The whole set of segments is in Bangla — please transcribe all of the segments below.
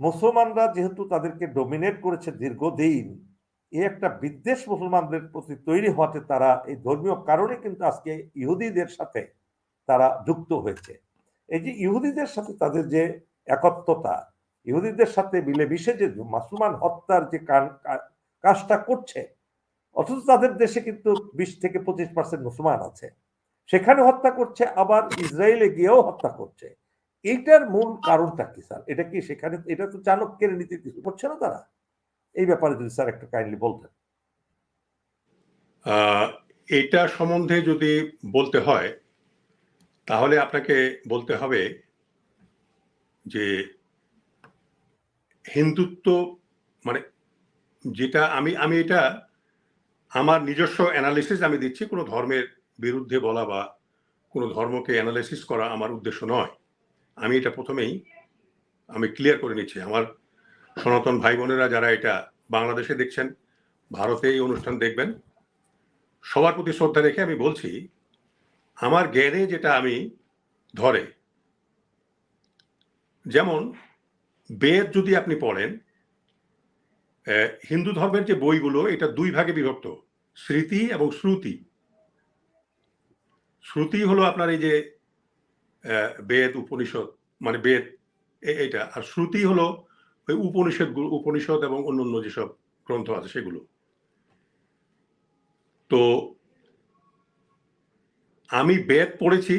মুসলমানরা যেহেতু তাদেরকে ডোমিনেট করেছে দীর্ঘদিন এই একটা বিদ্বেষ মুসলমানদের প্রতি তৈরি হওয়াতে তারা এই ধর্মীয় কারণে কিন্তু আজকে ইহুদিদের সাথে তারা যুক্ত হয়েছে। এই যে ইহুদিদের সাথে তাদের যে একত্বতা, ইহুদিদের সাথে মিলেমিশে যে মুসলমান হত্যার যে কাজটা করছে, অথচ তাদের দেশে কিন্তু বিশ থেকে পঁচিশ পার্সেন্ট মুসলমান আছে। সেখানে হত্যা করছে, আবার ইসরায়েলে গিয়েও হত্যা করছে। এইটার মূল কারণটা কি, স্যার? এটা কি সেখানে, এটা তো চাণক্যের নীতি করছে না তারা? এই ব্যাপারে যদি স্যার একটু কাইন্ডলি বলতেন। এটা সম্বন্ধে যদি বলতে হয়, তাহলে আপনাকে বলতে হবে যে হিন্দুত্ব মানে যেটা আমি আমি এটা, আমার নিজস্ব অ্যানালিসিস আমি দিচ্ছি, কোনো ধর্মের বিরুদ্ধে বলা বা কোনো ধর্মকে অ্যানালাইসিস করা আমার উদ্দেশ্য নয়। আমি এটা প্রথমেই, আমি ক্লিয়ার করে নিচ্ছি। আমার সনাতন ভাই বোনেরা যারা এটা বাংলাদেশে দেখছেন, ভারতে এই অনুষ্ঠান দেখবেন, সবার প্রতি শ্রদ্ধা রেখে আমি বলছি, আমার জ্ঞানে যেটা আমি ধরে, যেমন বেদ যদি আপনি পড়েন হিন্দু ধর্মের যে বইগুলো, এটা দুই ভাগে বিভক্ত, স্মৃতি এবং শ্রুতি। শ্রুতি হলো আপনার এই যে বেদ, উপনিষদ মানে বেদ এইটা। আর শ্রুতি হলো ওই উপনিষদ উপনিষদ এবং অন্যান্য যেসব গ্রন্থ আছে সেগুলো। তো আমি বেদ পড়েছি,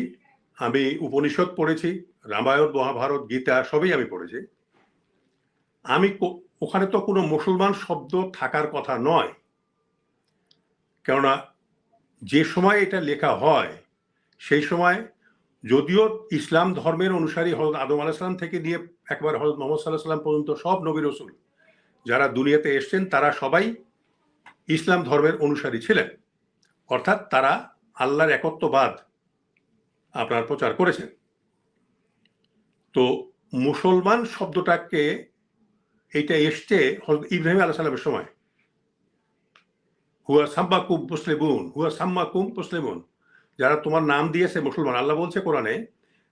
আমি উপনিষদ পড়েছি, রামায়ণ, মহাভারত, গীতা সবই আমি পড়েছি। আমি ওখানে তো কোনো মুসলমান শব্দ থাকার কথা নয়। কেননা যে সময় এটা লেখা হয়, সেই সময় যদিও ইসলাম ধর্মের অনুসারী হজরত আদম আলাহিসাল্লাম থেকে নিয়ে একবার হজরত মোহাম্মদ সাল্লাহ সাল্লাম পর্যন্ত সব নবী রসুল যারা দুনিয়াতে এসছেন, তারা সবাই ইসলাম ধর্মের অনুসারী ছিলেন। অর্থাৎ তারা আল্লাহর একত্ববাদ আপনার প্রচার করেছেন। তো মুসলমান শব্দটাকে এইটা এসছে ইব্রাহিম আল্লাহ সাল্লামের সময়। হুয়া সাম্মাকুম মুসলিমুন, হুয়া সাম্মাকুম মুসলিমুন। যারা তোমার নাম দিয়েছে মুসলমান আল্লাহ বলছে কোরআনে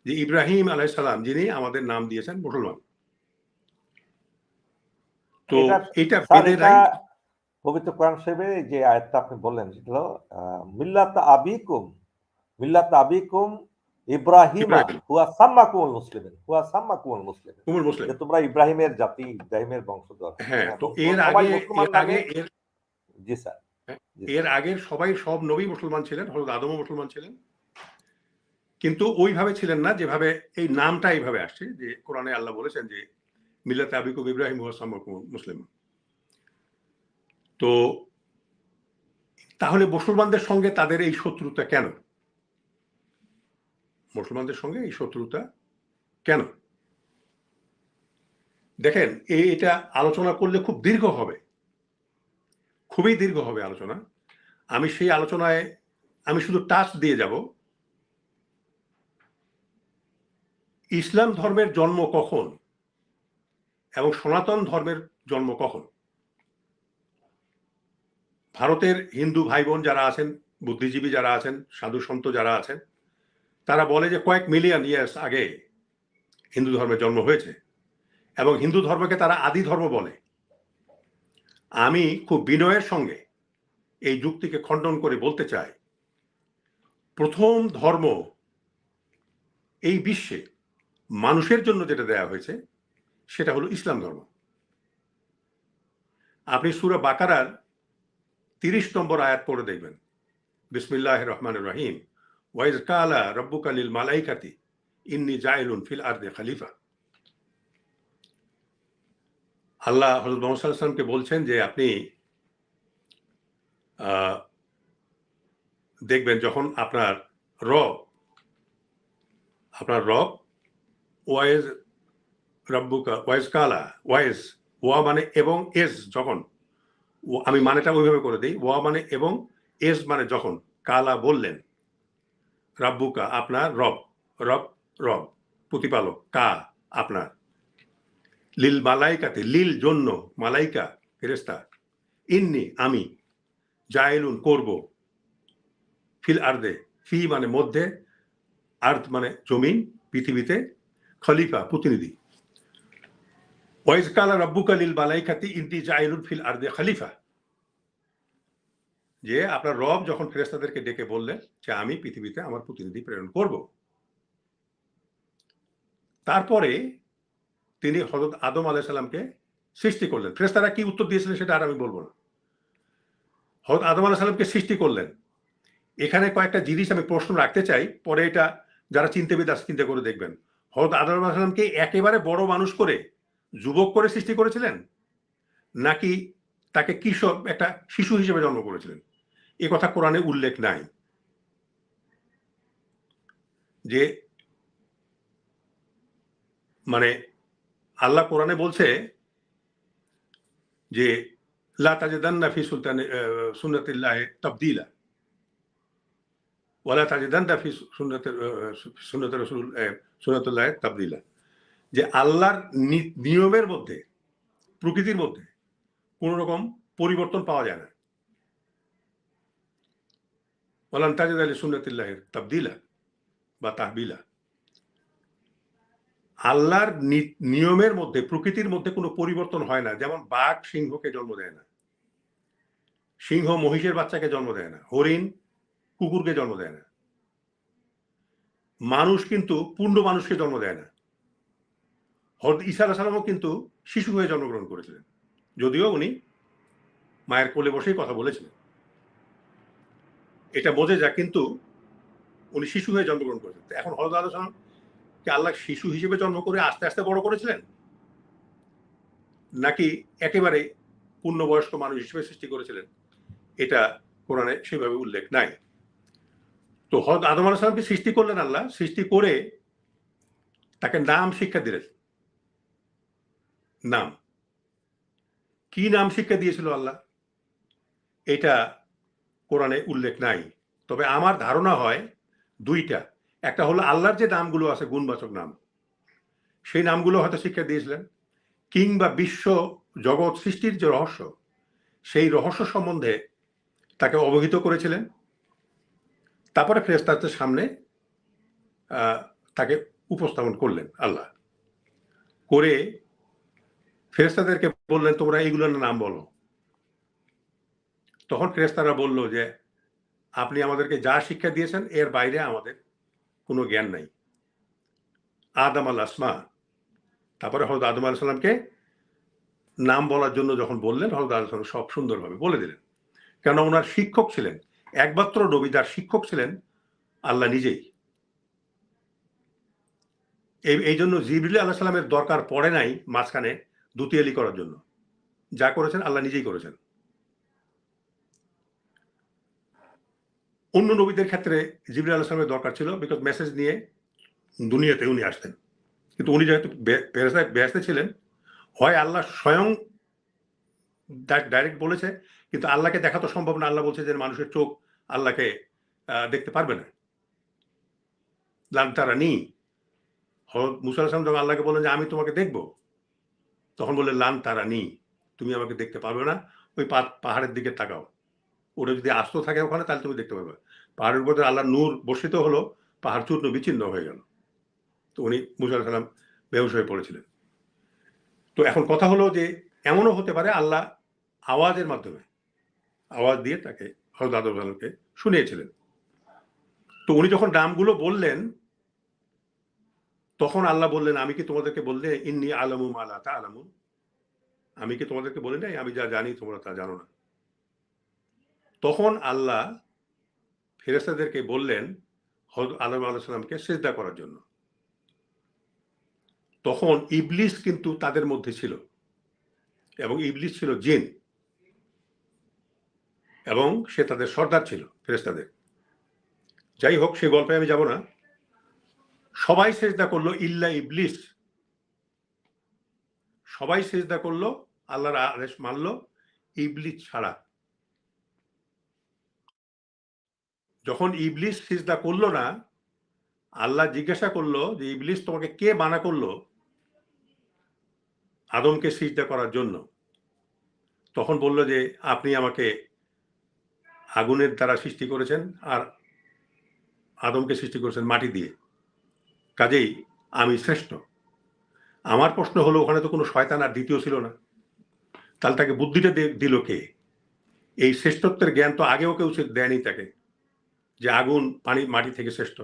যে ইব্রাহিম আলাইসালাম যিনি আমাদের নাম দিয়েছেন মুসলমান। তো এটা পবিত্র কোরআন যে আয়াতটা আপনি বললেন সেটা মিল্লাত আবিকুম মিল্লাত আবিকুম ইব্রাহিম হুয়া সাম্মাকুমুল মুসলিমিন হুয়া সাম্মাকুমুল মুসলিমিন। কুমুল মুসলিম। তোমরা ইব্রাহিমের জাতি ইব্রাহিমের বংশধর। হ্যাঁ তো এর আগে এর আগে জি স্যার। এর আগে সবাই সব নবী মুসলমান ছিলেন হজরত আদমও মুসলমান ছিলেন। কিন্তু ওইভাবে ছিলেন না যেভাবে এই নামটা এইভাবে আসছে যে কোরআনে আল্লাহ বলেছেন যে মিল্লাতে আবিকুব ইব্রাহিম মুসলিম। তো তাহলে মুসলমানদের সঙ্গে তাদের এই শত্রুতা কেন? মুসলমানদের সঙ্গে এই শত্রুতা কেন? দেখেন এটা আলোচনা করলে খুব দীর্ঘ হবে। খুবই দীর্ঘ হবে আলোচনা। আমি সেই আলোচনায়, আমি শুধু টাচ দিয়ে যাব। ইসলাম ধর্মের জন্ম কখন এবং সনাতন ধর্মের জন্ম কখন? ভারতের হিন্দু ভাই বোন যারা আছেন, বুদ্ধিজীবী যারা আছেন, সাধু সন্ত যারা আছেন, তারা বলে যে কয়েক মিলিয়ন ইয়ার্স আগে হিন্দু ধর্মের জন্ম হয়েছে এবং হিন্দু ধর্মকে তারা আদি ধর্ম বলে। আমি খুব বিনয়ের সঙ্গে এই যুক্তিকে খণ্ডন করে বলতে চাই। প্রথম ধর্ম এই বিশ্বে মানুষের জন্য যেটা দেয়া হয়েছে, সেটা হলো ইসলাম ধর্ম। আপনি সুরা বাকারার তিরিশ নম্বর আয়াত পড়ে দেখবেন। বিসমিল্লাহ রহমান রহিম। ওয়াইজ কালা রব্বুক আলিল মালাইকাতি ইন্নি জাইলুন ফিল আর্দে খালিফা। আল্লাহ হজরত মোহাম্মদ সাল্লামকে বলছেন যে আপনি দেখবেন যখন আপনার রব আপনার রব, ওয়াইজ রব্বুকা, ওয়াইজ কালা, ওয়াইজ ওয়া মানে এবং এস যখন আমি মানেটা ওইভাবে করে দিই, ওয়া মানে এবং এস মানে যখন, কালা বললেন, রাব্বুকা আপনার রব রব রব, প্রতিপালক, কা আপনার। লিল মালাইকাতে, লিল জন্য মালাইকা ফেরেস্তা ইন্নি আমি, জায়লুন করব ফিল আর্দে, ফি মানে মধ্যে, আর্থ মানে জমিন, পৃথিবীতে, খলিফা, প্রতিনিধি। ওয়াইজ কালা রব্বুকা লিল মালাইকাতি ইনতি জাইলুন ফিল আরদে, খলিফা। যে আপনার রব যখন ফেরেস্তাদেরকে ডেকে বললেন যে আমি পৃথিবীতে আমার প্রতিনিধি প্রেরণ করব। তারপরে তিনি হজরত আদম আলাইসাল্লামকে সৃষ্টি করলেন। ফেরেস্তারা কি উত্তর দিয়েছিলেন সেটা আর আমি বলব না। হজরত আদম আলাইসাল্লামকে সৃষ্টি করলেন। এখানে কয়েকটা জিনিস আমি প্রশ্ন রাখতে চাই, পরে এটা যারা চিন্তাবিদ আছে চিন্তা করে দেখবেন। হজরত আদম আলাইসাল্লামকে একেবারে বড় মানুষ করে যুবক করে সৃষ্টি করেছিলেন? নাকি তাকে কিশোর, একটা শিশু হিসেবে জন্ম করেছিলেন? এ কথা কোরআনে উল্লেখ নাই। যে মানে আল্লাহ কোরআনে বলছে যে, লা তাজিদান্না ফি সুলতান সুন্নাতিল্লাহ তাবদিলা। ওয়ালা তাজিদান্না ফি সুন্নাতের সুন্নাত রাসূল তাবদিলা। যে আল্লাহর নিয়মের মধ্যে, প্রকৃতির মধ্যে কোন রকম পরিবর্তন পাওয়া যায় না। ওয়ালান তাজিদ আলী সুন্নাতিল্লাহ তাবদিলা বা তাহবিলা। আল্লাহর নিয়মের মধ্যে, প্রকৃতির মধ্যে কোনো পরিবর্তন হয় না। যেমন বাঘ সিংহকে জন্ম দেয় না। সিংহ মহিষের বাচ্চাকে জন্ম দেয় না। হরিণ কুকুরকে জন্ম দেয় না। মানুষ কিন্তু পূর্ণ মানুষকে জন্ম দেয় না। হরদ ঈসা সালামও কিন্তু শিশু হয়ে জন্মগ্রহণ করেছিলেন। যদিও উনি মায়ের কোলে বসেই কথা বলেছিলেন। এটা বোঝে যা কিন্তু উনি শিশু হয়ে জন্মগ্রহণ করেছেন এখন হরদ আলাহ সালাম কি আল্লাহ শিশু হিসেবে জন্ম করে আস্তে আস্তে বড় করেছিলেন? নাকি একেবারে পূর্ণবয়স্ক মানুষ হিসেবে সৃষ্টি করেছিলেন? এটা কোরআনে সেভাবে উল্লেখ নাই। তো হরদ আদম আলাহ সৃষ্টি করলেন আল্লাহ। সৃষ্টি করে তাকে নাম শিক্ষা দিলেন। নাম। কি নাম শিক্ষা দিয়েছিল আল্লাহ? এটা কোরআনে উল্লেখ নাই। তবে আমার ধারণা হয় দুইটা। একটা হলো আল্লাহর যে নামগুলো আছে, গুণবাচক নাম। সেই নামগুলো হয়তো শিক্ষা দিয়েছিলেন, কিংবা বিশ্ব জগৎ সৃষ্টির যে রহস্য, সেই রহস্য সম্বন্ধে তাকে অবহিত করেছিলেন। তারপরে ফেরেস্তাদের সামনে তাকে উপস্থাপন করলেন আল্লাহ। করে ফেরেস্তাদেরকে বললেন, তোমরা এইগুলোর নাম বলো। তখন ফেরেস্তারা বলল যে, আপনি আমাদেরকে যা শিক্ষা দিয়েছেন, এর বাইরে আমাদের কোনো জ্ঞান নাই। আদম আল আসমা, তারপরে হরদ আদম আল সালামকে নাম বলার জন্য যখন বললেন হরদ আল সালাম সব সুন্দরভাবে বলে দিলেন। কেন ওনার শিক্ষক ছিলেন, একমাত্র নবী যার শিক্ষক ছিলেন আল্লাহ নিজেই। এই জন্য জিবরিল আল্লাহ সাল্লামের দরকার পড়ে নাই মাঝখানে দুতিয়ালি করার জন্য। যা করেছেন আল্লাহ নিজেই করেছেন। অন্য নবীদের ক্ষেত্রে জিবরিল আল্লাহ সাল্লামের দরকার ছিল বিকজ মেসেজ নিয়ে দুনিয়াতে উনি আসতেন। কিন্তু উনি যেহেতু ব্যস্ত ছিলেন, হয় আল্লাহ স্বয়ং ডাইরেক্ট বলেছে, কিন্তু আল্লাহকে দেখা তো সম্ভব না। আল্লাহ বলছে যে মানুষের চোখ আল্লাহকে দেখতে পারবে না। লান তারা নি মুসা যখন আল্লাহকে বললেন যে আমি তোমাকে দেখব, তখন বললেন লান তারা নি তুমি আমাকে দেখতে পারবে না। ওই পাহাড়ের দিকে তাকাও। ওটা যদি আস্ত থাকে ওখানে, তাহলে তুমি দেখতে পারবে। পাহাড়ের উপর আল্লাহ নূর বর্ষিত হলো, পাহাড় চূর্ণ বিচ্ছিন্ন হয়ে গেল। তো উনি মুসা সালাম বেহুশ হয়ে পড়েছিলেন। তো এখন কথা হলো যে, এমনও হতে পারে আল্লাহ আওয়াজের মাধ্যমে, আওয়াজ দিয়ে তাকে হজরত আদম সালামকে শুনিয়েছিলেন। তো উনি যখন নামগুলো বললেন, তখন আল্লাহ বললেন, আমি কি তোমাদেরকে বললে, ইন্নি আলামু মালা তা আলামু আমি কি তোমাদেরকে বলি নাই? আমি যা জানি, তোমরা তা জানো না। তখন আল্লাহ ফেরেস্তাদেরকে বললেন আলম আল্লাহ সাল্লামকে সেজদা করার জন্য। তখন ইবলিস কিন্তু তাদের মধ্যে ছিল এবং ইবলিস ছিল জিন এবং সে তাদের সর্দার ছিল ফেরেস্তাদের যাই হোক, সে গল্পে আমি যাব না। সবাই সেজদা করল ইল্লা ইবলিস। সবাই সেজদা করল, আল্লাহর আদেশ মানলো, ইবলিস ছাড়া যখন ইবলিস সিজদা করল না, আল্লাহ জিজ্ঞাসা করল যে, ইবলিস, তোমাকে কে মানা করল আদমকে সিজদা করার জন্য? তখন বলল যে, আপনি আমাকে আগুনের দ্বারা সৃষ্টি করেছেন আর আদমকে সৃষ্টি করেছেন মাটি দিয়ে। কাজেই আমি শ্রেষ্ঠ। আমার প্রশ্ন হলো, ওখানে তো কোনো শয়তান আর দ্বিতীয় ছিল না। তাহলে তাকে বুদ্ধিটা দিল কে? এই শ্রেষ্ঠত্বের জ্ঞান তো আগেও কেউ দেয়নি তাকে। যে আগুন পানি মাটি থেকে শ্রেষ্ঠ।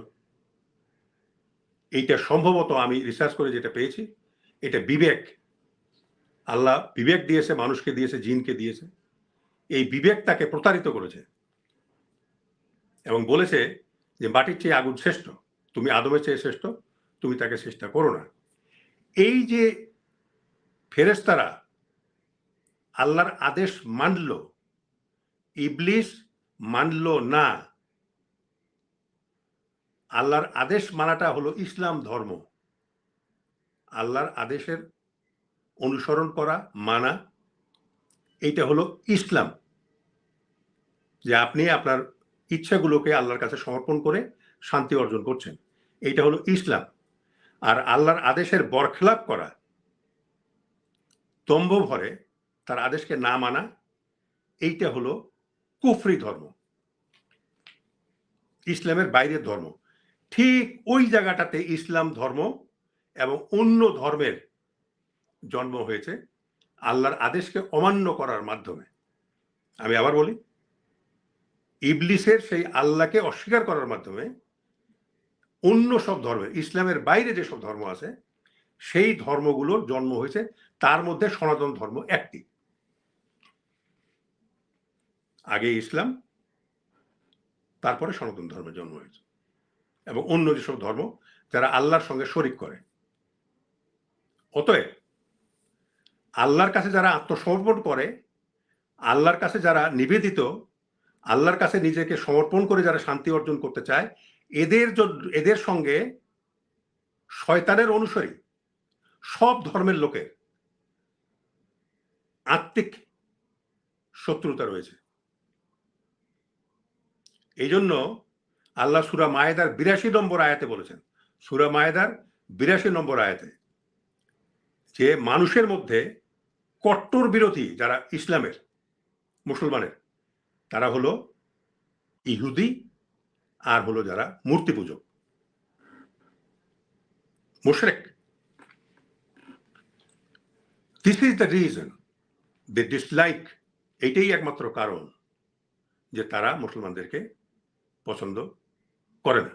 এইটা সম্ভবত আমি রিসার্চ করে যেটা পেয়েছি, এটা বিবেক। আল্লাহ বিবেক দিয়েছে, মানুষকে দিয়েছে, জিনকে দিয়েছে। এই বিবেক তাকে প্রতারিত করেছে এবং বলেছে যে মাটির চেয়ে আগুন শ্রেষ্ঠ, তুমি আদমের চেয়ে শ্রেষ্ঠ, তুমি তাকে চেষ্টা করো না। এই যে ফেরেস্তারা আল্লাহর আদেশ মানল, ইবলিস মানল না আল্লাহর আদেশ মানাটা হলো ইসলাম ধর্ম। আল্লাহর আদেশের অনুসরণ করা, মানা, এইটা হলো ইসলাম। যে আপনি আপনার ইচ্ছাগুলোকে আল্লাহর কাছে সমর্পণ করে শান্তি অর্জন করছেন। এইটা হলো ইসলাম। আর আল্লাহর আদেশের বরখেলাপ করা, তম্ব ভরে তার আদেশকে না মানা, এইটা হলো কুফরি ধর্ম। ইসলামের বাইরের ধর্ম। ঠিক ওই জায়গাটাতে ইসলাম ধর্ম এবং অন্য ধর্মের জন্ম হয়েছে আল্লাহর আদেশকে অমান্য করার মাধ্যমে। আমি আবার বলি, ইবলিসের সেই আল্লাহকে অস্বীকার করার মাধ্যমে অন্য সব ধর্মের, ইসলামের বাইরে যেসব ধর্ম আছে, সেই ধর্মগুলোর জন্ম হয়েছে, তার মধ্যে সনাতন ধর্ম একটি। আগে ইসলাম, তারপরে সনাতন ধর্মের জন্ম হয়েছে। এবং অন্য যেসব ধর্ম যারা আল্লাহর সঙ্গে শরিক করে। অতএব আল্লাহর কাছে যারা আত্মসমর্পণ করে, আল্লাহর কাছে যারা নিবেদিত, আল্লাহর কাছে নিজেকে সমর্পণ করে যারা শান্তি অর্জন করতে চায়, এদের এদের সঙ্গে শয়তানের অনুসারী সব ধর্মের লোকের আত্মিক শত্রুতা রয়েছে। এই জন্য আল্লাহ সুরা মায়েদার বিরাশি নম্বর আয়াতে বলেছেন, সুরা মায়েদার বিরাশি নম্বর আয়াতে, যে মানুষের মধ্যে কট্টর বিরোধী যারা ইসলামের, মুসলমানের, তারা হলো ইহুদি আর হলো যারা মূর্তি পূজক। মুশরেক। This is the reason they dislike এটাই একমাত্র কারণ যে তারা মুসলমানদেরকে পছন্দ করে না